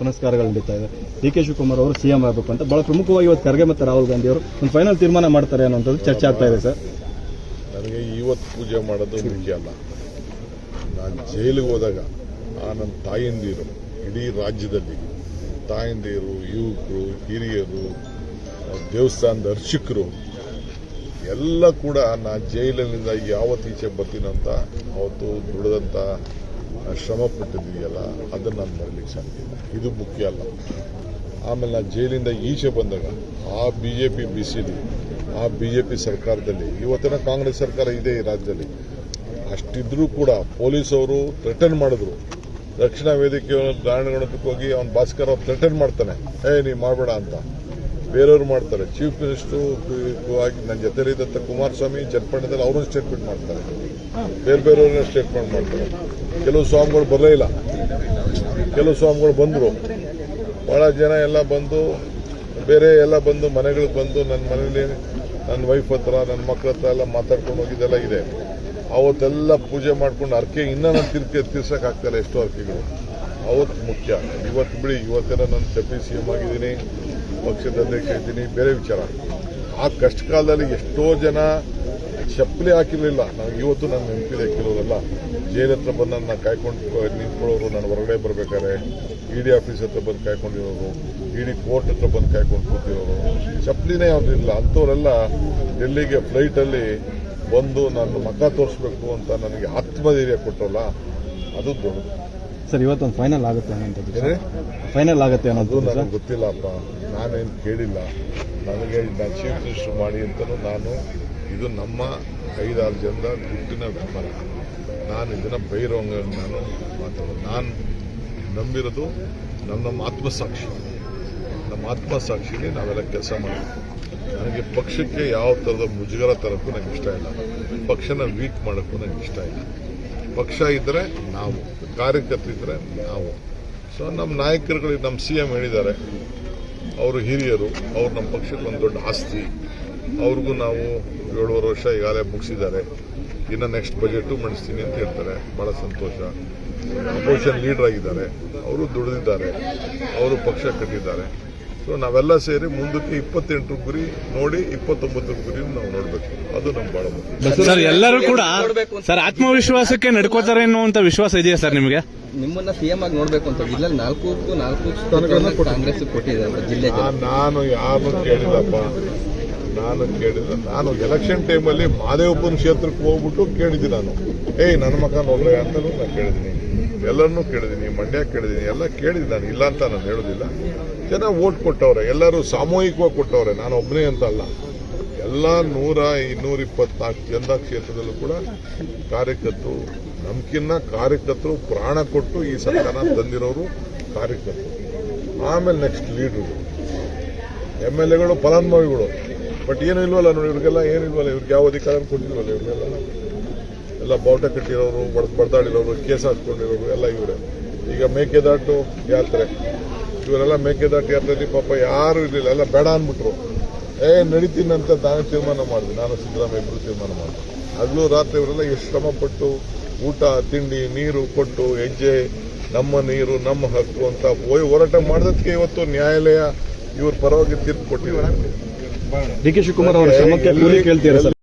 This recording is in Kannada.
ಪುನಸ್ಕಾರಗಳು ನಡೀತಾ ಇದೆ. ಡಿ ಕೆ ಶಿವಕುಮಾರ್ ಅವರು ಸಿಎಂ ಆಗಬೇಕು ಅಂತ. ಬಹಳ ಪ್ರಮುಖವಾಗಿ ಇವತ್ತು ಖರ್ಗೆ ಮತ್ತು ರಾಹುಲ್ ಗಾಂಧಿ ಅವರು ಒಂದು ಫೈನಲ್ ತೀರ್ಮಾನ ಮಾಡ್ತಾರೆ ಅನ್ನೋಂಥದ್ದು ಚರ್ಚೆ ಆಗ್ತಾ ಇದೆ, ಸರ್. ನನಗೆ ಇವತ್ತು ಪೂಜೆ ಮಾಡೋದು ಮುಖ್ಯ ಅಲ್ಲ. ನಾನು ಜೈಲಿಗೆ ಹೋದಾಗ ಆ ನನ್ನ ತಾಯಂದಿರು, ಇಡೀ ರಾಜ್ಯದಲ್ಲಿ ತಾಯಂದಿರು, ಯುವಕರು, ಹಿರಿಯರು, ದೇವಸ್ಥಾನದ ಅರ್ಚಕರು, ಎಲ್ಲ ಕೂಡ ನಾನು ಜೈಲಿನಿಂದ ಯಾವತ್ತೀಚೆ ಬರ್ತೀನಂತ ಅವತ್ತು ದುಡಿದಂಥ ಶ್ರಮ ಪಟ್ಟಿದ್ದೀಯಲ್ಲ, ಅದನ್ನು ನಾನು ಮರಲಿಕ್ಕೆ ಸಾಧ್ಯ. ಇದು ಮುಖ್ಯ ಅಲ್ಲ. ಆಮೇಲೆ ನಾನು ಜೈಲಿಂದ ಈಚೆ ಬಂದಾಗ, ಆ ಬಿ ಜೆ ಪಿ ಬಿಸಿಲಿ, ಆ ಬಿ ಜೆ ಪಿ ಸರ್ಕಾರದಲ್ಲಿ, ಇವತ್ತಿನ ಕಾಂಗ್ರೆಸ್ ಸರ್ಕಾರ ಇದೆ ಈ ರಾಜ್ಯದಲ್ಲಿ, ಅಷ್ಟಿದ್ರೂ ಕೂಡ ಪೊಲೀಸವರು ಥ್ರೆಟನ್ ಮಾಡಿದ್ರು. ರಕ್ಷಣಾ ವೇದಿಕೆ ದಾರಣಗಣಕ್ಕೆ ಹೋಗಿ ಅವ್ನು ಭಾಸ್ಕರ್ ಅವ್ರು ಥ್ರೆಟನ್ ಮಾಡ್ತಾನೆ. ಏ ನೀ ಮಾಡಬೇಡ ಅಂತ. ಬೇರೆಯವ್ರು ಮಾಡ್ತಾರೆ. ಚೀಫ್ ಮಿನಿಸ್ಟ್ರು ಆಗಿ ನನ್ನ ಜೊತೆಲಿದ್ದಂಥ ಕುಮಾರಸ್ವಾಮಿ ಚನ್ನಪಟ್ಟಣದಲ್ಲಿ ಅವರು ಸ್ಟೇಟ್ಮೆಂಟ್ ಮಾಡ್ತಾರೆ. ಬೇರೆ ಬೇರೆಯವ್ರನ್ನ ಸ್ಟೇಟ್ಮೆಂಟ್ ಮಾಡ್ತಾರೆ. ಕೆಲವು ಸ್ವಾಮಿಗಳು ಬರಲೇ ಇಲ್ಲ. ಕೆಲವು ಸ್ವಾಮಿಗಳು ಬಂದರು. ಭಾಳ ಜನ ಎಲ್ಲ ಬಂದು, ಬೇರೆ ಎಲ್ಲ ಬಂದು, ಮನೆಗಳಿಗೆ ಬಂದು ನನ್ನ ಮನೇಲಿ ನನ್ನ ವೈಫ್ ಹತ್ರ ನನ್ನ ಮಕ್ಕಳ ಹತ್ರ ಎಲ್ಲ ಮಾತಾಡ್ಕೊಂಡು ಹೋಗಿದ್ದೆಲ್ಲ ಇದೆ. ಅವತ್ತೆಲ್ಲ ಪೂಜೆ ಮಾಡ್ಕೊಂಡು ಅರ್ಕೆ ಇನ್ನೂ ನಾನು ತಿರ್ಕೆ ತಿರ್ಸೋಕ್ಕಾಗ್ತಾಯಿಲ್ಲ ಎಷ್ಟೋ ಅರ್ಕೆಗಳು ಅವತ್ತು ಮುಖ್ಯ. ಇವತ್ತು ಬಿಡಿ, ಇವತ್ತೆಲ್ಲ ನಾನು ಡೆಪ್ಯೂಟಿ ಸಿ ಎಂ ಆಗಿದ್ದೀನಿ. ಪಕ್ಷದ ಅಧ್ಯಕ್ಷ ಇದ್ದೀನಿ, ಬೇರೆ ವಿಚಾರ. ಆ ಕಷ್ಟ ಕಾಲದಲ್ಲಿ ಎಷ್ಟೋ ಜನ ಚಪ್ಪಲಿ ಹಾಕಿರಲಿಲ್ಲ. ನನಗೆ ಇವತ್ತು ನನ್ನ ನೆನಪಿದೆ ಕೆಲವರೆಲ್ಲ. ಜೈಲ್ ಹತ್ರ ಬಂದು ನನ್ನ ಕಾಯ್ಕೊಂಡು ನಿಂತ್ಕೊಳ್ಳೋರು ನಾನು ಹೊರಗಡೆ ಬರಬೇಕಾದ್ರೆ, ಇ ಡಿ ಆಫೀಸ್ ಹತ್ರ ಬಂದು ಕಾಯ್ಕೊಂಡಿರೋರು ಇಡಿ ಕೋರ್ಟ್ ಹತ್ರ ಬಂದು ಕಾಯ್ಕೊಂಡು ಕೂತಿರೋರು. ಚಪ್ಪಲಿನೇ ಯಾವುದಿಲ್ಲ ಅಂಥವರೆಲ್ಲ ಡೆಲ್ಲಿಗೆ ಫ್ಲೈಟಲ್ಲಿ ಬಂದು ನಾನು ಮಕ್ಕ ತೋರಿಸ್ಬೇಕು ಅಂತ ನನಗೆ ಆತ್ಮಧೈರ್ಯ ಕೊಟ್ಟರಲ್ಲ, ಅದು ದೊಡ್ಡದು. ಸರ್ ಇವತ್ತೊಂದು ಫೈನಲ್ ಆಗುತ್ತೆ ಅನ್ನೋಂಥದ್ದು? ಫೈನಲ್ ಆಗುತ್ತೆ ಅನ್ನೋದು ನನಗೆ ಗೊತ್ತಿಲ್ಲಪ್ಪ. ನಾನೇನು ಕೇಳಿಲ್ಲ. ನನಗೆ ಇದನ್ನ ಚೀಫ್ ಮಿನಿಸ್ಟರ್ ಮಾಡಿ ಅಂತಲೂ ನಾನು ಇದು ನಮ್ಮ ಐದಾರು ಜನದ ದುಡ್ಡಿನ ವ್ಯಾಪಾರ. ನಾನು ಇದನ್ನು ಬೈರೋಂಗ ನಾನು ಮಾತಾಡೋದು. ನಾನು ನಂಬಿರೋದು ನನ್ನ ನಮ್ಮ ಆತ್ಮಸಾಕ್ಷಿ. ನಮ್ಮ ಆತ್ಮಸಾಕ್ಷಿಲಿ ನಾವೆಲ್ಲ ಕೆಲಸ ಮಾಡಬೇಕು ನನಗೆ ಪಕ್ಷಕ್ಕೆ ಯಾವ ಥರದ ಮುಜುಗರ ತರಕ್ಕೂ ನನಗೆ ಇಷ್ಟ ಇಲ್ಲ. ಪಕ್ಷನ ವೀಕ್ ಮಾಡೋಕ್ಕೂ ನನಗೆ ಇಷ್ಟ ಇಲ್ಲ. ಪಕ್ಷ ಇದ್ದರೆ ನಾವು ಕಾರ್ಯಕರ್ತರಿದ್ದರೆ ನಾವು. ಸೊ ನಮ್ಮ ನಾಯಕರುಗಳಿಗೆ ನಮ್ಮ ಸಿ ಎಂ ಹೇಳಿದ್ದಾರೆ. ಅವರು ಹಿರಿಯರು, ಅವ್ರು ನಮ್ಮ ಪಕ್ಷಕ್ಕೆ ಒಂದು ದೊಡ್ಡ ಆಸ್ತಿ. ಅವ್ರಿಗೂ ನಾವು ಏಳುವರೆ ವರ್ಷ ಈಗಾಗಲೇ ಮುಗಿಸಿದ್ದಾರೆ. ಇನ್ನು ನೆಕ್ಸ್ಟ್ ಬಜೆಟು ಮಂಡಿಸ್ತೀನಿ ಅಂತ ಹೇಳ್ತಾರೆ. ಭಾಳ ಸಂತೋಷ. ಅಪೋಸಿಷನ್ ಲೀಡರ್ ಆಗಿದ್ದಾರೆ. ಅವರು ದುಡಿದಿದ್ದಾರೆ. ಅವರು ಪಕ್ಷ ಕಟ್ಟಿದ್ದಾರೆ. ಸೊ ನಾವೆಲ್ಲ ಸೇರಿ ಮುಂದಕ್ಕೆ ಇಪ್ಪತ್ತೆಂಟು ಗುರಿ ನೋಡಿ ಇಪ್ಪತ್ತೊಂಬತ್ತು ಗುರಿ ನಾವು ನೋಡಬೇಕು. ಅದು ನಮ್ಮ ಬಹಳ ಮುಖ್ಯ. ಸರ್ ಎಲ್ಲರೂ ಕೂಡ ಸರ್ ಆತ್ಮವಿಶ್ವಾಸಕ್ಕೆ ನಡ್ಕೋತಾರೆ ಅನ್ನುವಂತ ವಿಶ್ವಾಸ ಇದೆಯಾ ಸರ್ ನಿಮಗೆ? ನಿಮ್ಮನ್ನ ಸಿಎಂ ಆಗಿ ನೋಡ್ಬೇಕು ಅಂತ ಇಲ್ಲ ನಾಲ್ಕು ನಾಲ್ಕು ಸ್ಥಾನಗಳನ್ನ ಕಾಂಗ್ರೆಸ್ ಕೊಟ್ಟಿದ್ದಾರೆ ಜಿಲ್ಲೆ. ನಾನ್- ನಾನು ಯಾರು ಕೇಳಿಲ್ಲಪ್ಪ. ನಾನು ಕೇಳಿಲ್ಲ ನಾನು ಎಲೆಕ್ಷನ್ ಟೈಮಲ್ಲಿ ಮಾದೇವಪ್ಪನ ಕ್ಷೇತ್ರಕ್ಕೆ ಹೋಗ್ಬಿಟ್ಟು ಕೇಳಿದ್ದೀನಿ ನಾನು. ಏಯ್, ನನ್ನ ಮಗ ಒಬ್ಬರೇ ಅಂತಲೂ ನಾನು ಕೇಳಿದ್ದೀನಿ. ಎಲ್ಲರನ್ನೂ ಕೇಳಿದ್ದೀನಿ, ಮಂಡ್ಯ ಕೇಳಿದ್ದೀನಿ, ಎಲ್ಲ ಕೇಳಿದ್ದೀನಿ ನಾನು. ಇಲ್ಲ ಅಂತ ನಾನು ಹೇಳೋದಿಲ್ಲ. ಜನ ಓಟ್ ಕೊಟ್ಟವ್ರೆ, ಎಲ್ಲರೂ ಸಾಮೂಹಿಕವಾಗಿ ಕೊಟ್ಟವ್ರೆ. ನಾನು ಒಬ್ಬನೇ ಅಂತ ಅಲ್ಲ. ಎಲ್ಲ ನೂರ ಇನ್ನೂರ ಇಪ್ಪತ್ನಾಲ್ಕು ಜನದ ಕ್ಷೇತ್ರದಲ್ಲೂ ಕೂಡ ಕಾರ್ಯಕರ್ತರು, ನಮ್ಕಿನ್ನ ಕಾರ್ಯಕರ್ತರು ಪ್ರಾಣ ಕೊಟ್ಟು ಈ ಸರ್ಕಾರ ತಂದಿರೋರು ಕಾರ್ಯಕರ್ತರು. ಆಮೇಲೆ ನೆಕ್ಸ್ಟ್ ಲೀಡ್ರು ಎಂ ಎಲ್ ಎಗಳು ಫಲಾನುಭವಿಗಳು ಬಟ್ ಏನು ಇಲ್ವಲ್ಲ ನೋಡಿ, ಇವ್ರಿಗೆಲ್ಲ ಏನು ಇಲ್ವಲ್ಲ, ಇವ್ರಿಗೆ ಯಾವ ಅಧಿಕಾರ ಕೊಟ್ಟಿಲ್ವಲ್ಲ ಇವ್ರಿಗೆಲ್ಲ. ಎಲ್ಲ ಬಾವುಟ ಕಟ್ಟಿರೋರು, ಬಡ್ ಬಡ್ದಾಡಿರೋರು ಕೇಸ್ ಹಾಕ್ಕೊಂಡಿರೋರು ಎಲ್ಲ ಇವರೇ. ಈಗ ಮೇಕೆದಾಟು ಯಾತ್ರೆ. ಇವರೆಲ್ಲ ಮೇಕೆದಾಟು ಯಾತ್ರೆಯಲ್ಲಿ ಪಾಪ ಯಾರು ಇರಲಿಲ್ಲ, ಎಲ್ಲ ಬೇಡ ಅಂದ್ಬಿಟ್ರು. ಏ, ನಡೀತೀನಿ ಅಂತ ನಾನು ತೀರ್ಮಾನ ಮಾಡಿದೆ. ನಾನು ಸಿದ್ದರಾಮಯ್ಯ ಇಬ್ಬರು ತೀರ್ಮಾನ ಮಾಡಿದೆ. ಹಗಲು ರಾತ್ರಿ ಇವರೆಲ್ಲ ಎಷ್ಟು ಶ್ರಮಪಟ್ಟು ಊಟ, ತಿಂಡಿ, ನೀರು ಕೊಟ್ಟು, ಹೆಜ್ಜೆ, ನಮ್ಮ ನೀರು, ನಮ್ಮ ಹಕ್ಕು ಅಂತ ಹೋರಾಟ ಮಾಡಿದಕ್ಕೆ ಇವತ್ತು ನ್ಯಾಯಾಲಯ ಇವ್ರ ಪರವಾಗಿ ತೀರ್ಪು ಕೊಟ್ಟಿದ್ದಾರೆ ಡಿ ಕೆ ಶಿವಕುಮಾರ್ ಅವರ ಶ್ರಮಕ್ಕೆ ಕೂಲಿ ಕೇಳ್ತೀರಾ ಸರ್?